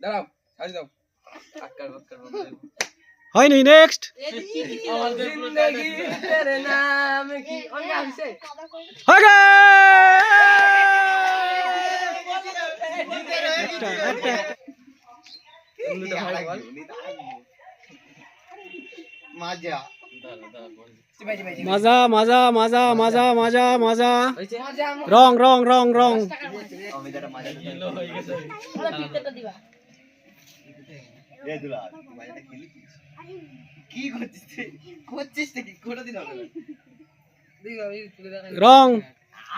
দাঁড়াও সাজি দাও। আক্কার বাক্কার হয়নি নেক্সট হয়ে মাজা মাজা মাজা মাজা মাজা মাজা রং রং রং রং এ দুলা তুই মাজাটা খেলেছিস কি? করছিস করছিস নাকি? কোটা দিন হবে দিই আমি তুলে দেখাই রং।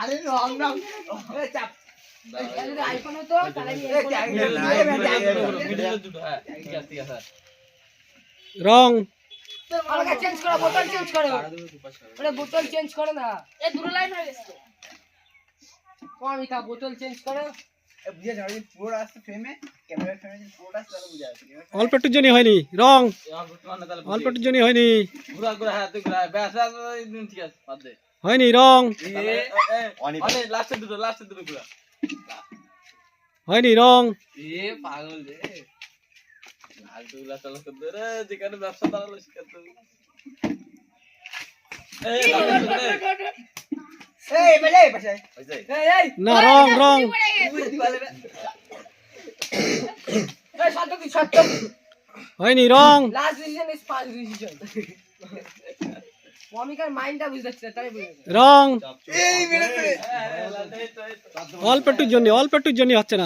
আরে রং রং। চাপ। আইফোন তো চেঞ্জ করো বোতল চেঞ্জ করো। ওরে বোতল চেঞ্জ করো না। এ দুটো লাইন হয়ে গেছে। ও বোতল চেঞ্জ করো। অল্প একটুর জন্য হয়নি রং তাহলে অল্প একটুর জন্য হয়নি হ্যাঁ হয়নি রং এ অনেক অনেক লাস্টের দুটো লাস্টের দুটো ঘুরা হয়নি রং যেখানে ব্যবসা দাঁড়াল সেখানে না রং রং হয়নি রং রং অল্প একটুর জন্য অল্প একটুর জন্য হচ্ছে না।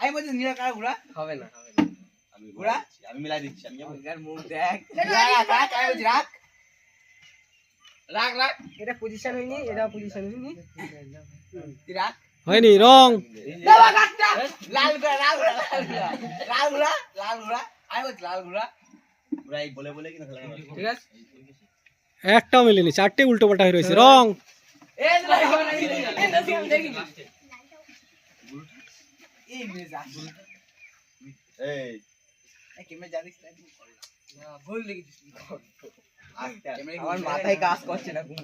আমি বলছি নীলা কাগুড়া হবে না আমি ঘোড়া? আমি মিলাই দিচ্ছি আমি দেখ রাখ রাখ রাখ এটা পজিশন হয়নি এটা পজিশন হয়নি রাখ হয়নি রং দাবা কাটটা লাল ঘোড়া লাল ঘোড়া লাল ঘোড়া লাল ঘোড়া আমি বলছি লাল ঘোড়া ঘোড়া এই বলে বলে কিন্তু খেলা ঠিক আছে একটাও মেলেনি চারটে উল্টো পাল্টা হয়ে রয়েছে রং এই কেমনে জানিস না ভুল আমার মাথায় কাজ করছে না ঘুম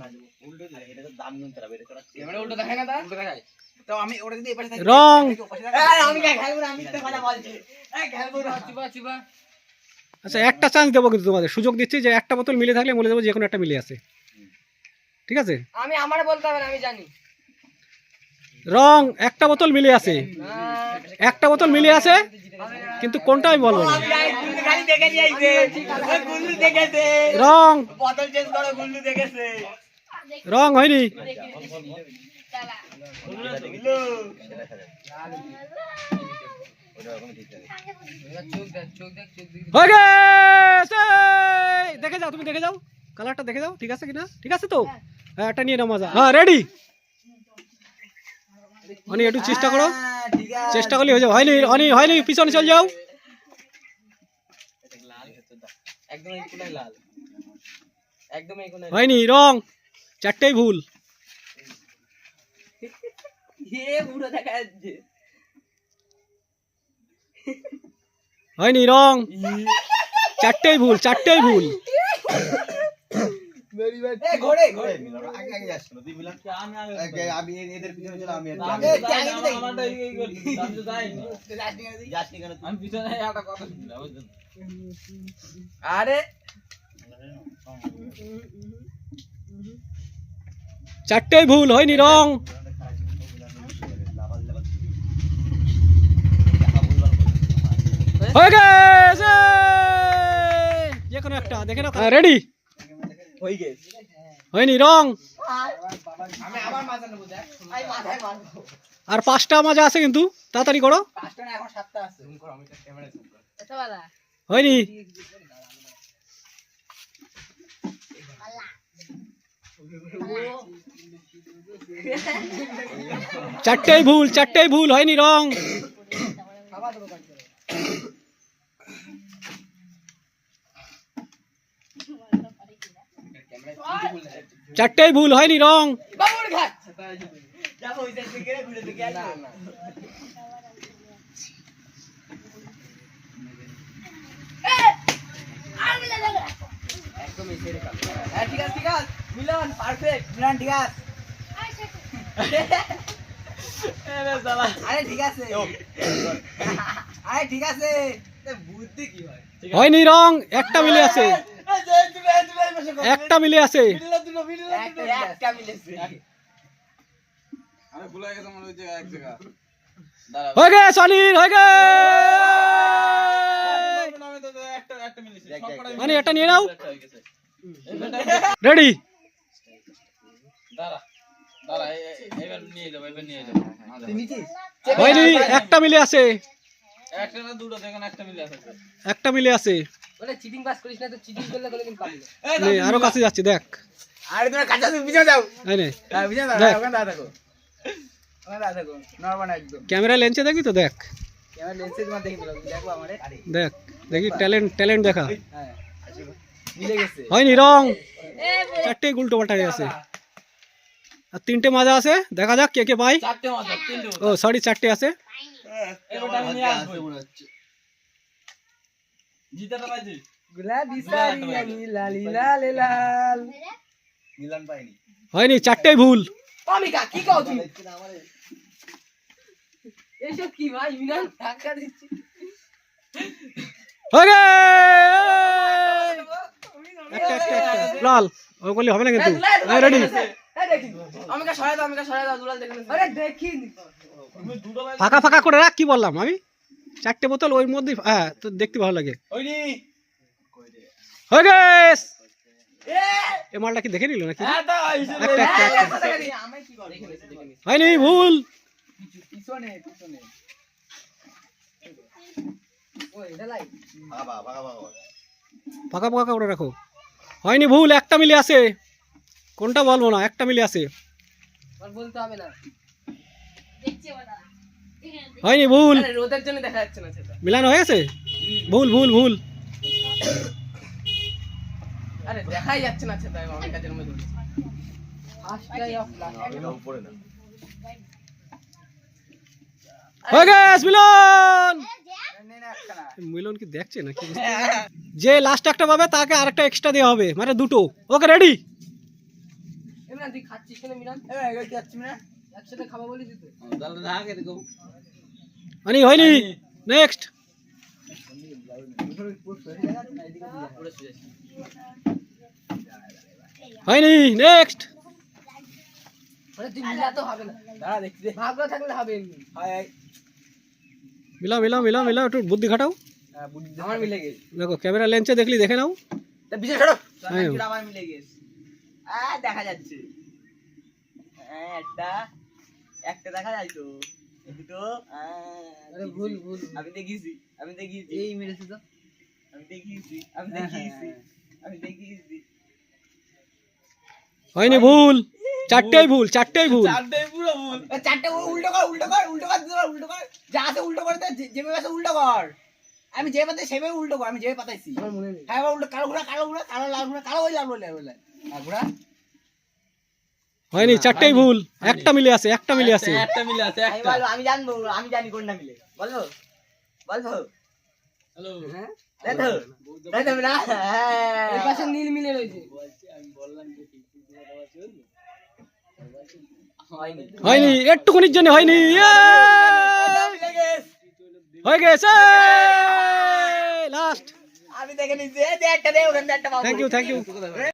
উল্টো এটা তো দাম গুনতে হবে এটা তো ক্যামেরা উল্টো দেখায় না তা? উল্টো দেখায়। তো আমি ওটা যদি এই থাকি রং। আমি কে খেলব আমি তো কথা বলছি। এই খেলব না। চিবা চিবা আচ্ছা একটা চান্স দেবো কিন্তু তোমাদের। সুযোগ দিচ্ছি যে একটা বোতল মিলে থাকলে বলে দেবো যে কোনো একটা মিলে আছে। ঠিক আছে? আমি আমার বলতে হবে আমি জানি। রং একটা বোতল মিলে আছে। একটা বোতল মিলে আছে কিন্তু কোনটা আমি বলব না? দেখে যাইছে গুল্লু দেখেছে। রং। বোতল চেঞ্জ করো গুল্লু দেখেছে। রং হয়নি। দেখ যাও তুমি দেখে যাও। কালারটা দেখে যাও ঠিক আছে কিনা? ঠিক আছে তো? হ্যাঁ একটা নিয়ে নাও মজা। হ্যাঁ রেডি অনি একটু চেষ্টা করো। হ্যাঁ, চেষ্টা করলে হয়ে যাবে। হয়নি অনি হয়নি পিছনে চলে যাও। লাল হচ্ছে একদম এই কোনায় লাল। একদম এই কোনায় হয়নি রং। চারটেই ভুল। এ পুরো দেখা যাচ্ছে। হয়নি রং। চারটেই ভুল চারটেই ভুল। এই ঘোড়ে ঘোড়ে মিলানো আগে আগে যাস তুই মিলান কি আমি আগে আগে আমি এদের পিছনে চলে আমি আমি আমি যাই আমারটা এই- এই করছি, আমি তো যাই যাস নি। কেন আমি পিছনে একটা কথা শুনলাম, আরে! চারটেই ভুল হয়নি রং। হয়ে গেছে! যে কোনো একটা দেখে নাও। রেডি? হয়ে গেছে। হয়নি রং? আমি আবার মাজা নেব দেখ। আমি মাথায় মারবো আর পাঁচটা মাজা আছে কিন্তু? তাড়াতাড়ি করো। পাঁচটা না এখন সাতটা আছে। এটা বালা। হয়নি? চারটেই ভুল চারটেই ভুল হয়নি রং খাবার দেবো কাটতে চারটেই ভুল হয়নি রং বাবুর ঘাট যাব ওই সাইড থেকে ঘুরে থেকে না আসব না একদম এই ছেড়ে কাট হ্যাঁ ঠিক আছে ঠিক আছে মিলন পারফেক্ট মিলান ঠিক আছে এরে শালা আরে ঠিক আছে আরে ঠিক আছে এ বুদ্ধি কি হয় হয়নি রং একটা মিলে আছে। একটা মিলে আছে। একটা একটা মনে হয়ে হয়ে একটা একটা দেখ, সবকটাই মানে এটা নিয়ে নাও। একটা হয়ে রেডি একটা মিলে আছে। একটা না দুটো দেখেন একটা মিলে আছে। একটা মিলে আছে। বলে চিটিং পাস করিস না তো চিটিং করলে কোনোদিন পাবি না। নে, আরও কাছে যাচ্ছে দেখ। আরে তোমরা কাছে তুমি পিছনে যাও। এই নে হ্যাঁ পিছনে দেখ। দাঁড়াও ওখানে দাঁড়া থাকো ওখানে দাঁড়া থাকো নরমাল একদম। ক্যামেরা লেন্সে দেখবি তো দেখ। ক্যামেরা লেন্সে তোমার দেখে দিলাম দেখো আমারে। দেখ দেখি ট্যালেন্ট ট্যালেন্ট দেখা। হ্যাঁ মিলে গেছে। হয়নি রং। এ বলে চারটে উল্টো পাল্টা হয়ে আছে। আর তিনটে মাজা আছে দেখা যাক কে কে পাই চারটে মাছ তিনটে ও সরি চারটে আছে। পাইনি। হয়নি চারটেই ভুল। অমিকা কি কও তুমি? এইসব কি ভাই মিনান টাকা দিচ্ছি? হয়ে একটা একটা একটা লাল। ও বললে হবে না কিন্তু। রেডি। অমিকা সরাই দাও অমিকা সরাই দাও দুলাল দেখে আরে দেখিনি। ফাঁকা ফাঁকা করে রাখ কি বললাম আমি? চারটে বোতল ওই মধ্যে হ্যাঁ তো দেখতে ভালো লাগে। ওইনি হয়ে গেছে! এ! মালটা কি দেখে নিল নাকি? হ্যাঁ নিছি। হয়নি ভুল! ফাঁকা ফাঁকা করে রাখো। হয়নি ভুল একটা মিলে আছে। কোনটা বলব না একটা মিলে আছে। বলতে হবে নে, হয়নি ভুল। রোদের জন্য দেখা যাচ্ছে না সেটা। মিলানো হয়ে গেছে? ভুল ভুল ভুল। আরে দেখাই যাচ্ছে না সেটা অনেক কাজের মধ্যে ফার্স্টটাই অফ উপরে না। হয়ে গেছে মিলন! কি দেখছে নাকি? যে লাস্ট একটা পাবে তাকে আরেকটা এক্সট্রা দেওয়া হবে। মানে দুটো। ওকে রেডি খাচ্ছিস একসাথে খাব বলি দিতে। মানে হয়নি। নেক্সট হয়নি নেক্সট মিলাও মিলাও মিলাও মিলাও একটু বুদ্ধি খাটাও। হ্যাঁ বুদ্ধি আমার মিলে গেছে। দেখো ক্যামেরা লেন্সে দেখলি দেখে নাও। হ্যাঁ। আমার মিলে গেছে। আ দেখা যাচ্ছে। হ্যাঁ একটা। একটা দেখা যায় তো। দুটো আরে ভুল ভুল। আমি দেখিয়েছি আমি দেখিয়েছি। এই মেরেছে তো। আমি দেখিয়েছি আমি দেখিয়েছি আমি দেখিয়েছি। হয়নি ভুল। চারটেই ভুল চারটেই ভুল। চারটে পুরো ভুল। এ, উল্টো কর উল্টো কর উল্টো কর উল্টো কর যা আছে উল্টো করে দে যে- যেভাবে আছে উল্টো কর। আমি যে পাতাই সেভাবে উল্টো কর আমি যেভাবে পাতাইছি। আমার মনে নেই। হ্যাঁ উল্টো কালো ঘোড়া কালো ঘোড়া কালো লাল ঘোড়া কালো ওই লাল ওই লাল ঘোড়া হয়নি চারটেই ভুল। একটা মিলে আছে একটা মিলে আছে। একটা মিলে আছে আমি একটা। আমি জানব আমি জানি কোনটা মিলে। বলো বলব হ্যালো। হ্যাঁ? হ্যাঁ। এই পাশে নীল মিলে রয়েছে। হয়নি। হয়নি একটুকুনির জন্য হয়নি। ইয়ে! হয়ে গেছে। লাস্ট আমি দেখে নিচ্ছি একটা দে ওখান একটা পাবো থ্যাংক ইউ থ্যাংক ইউ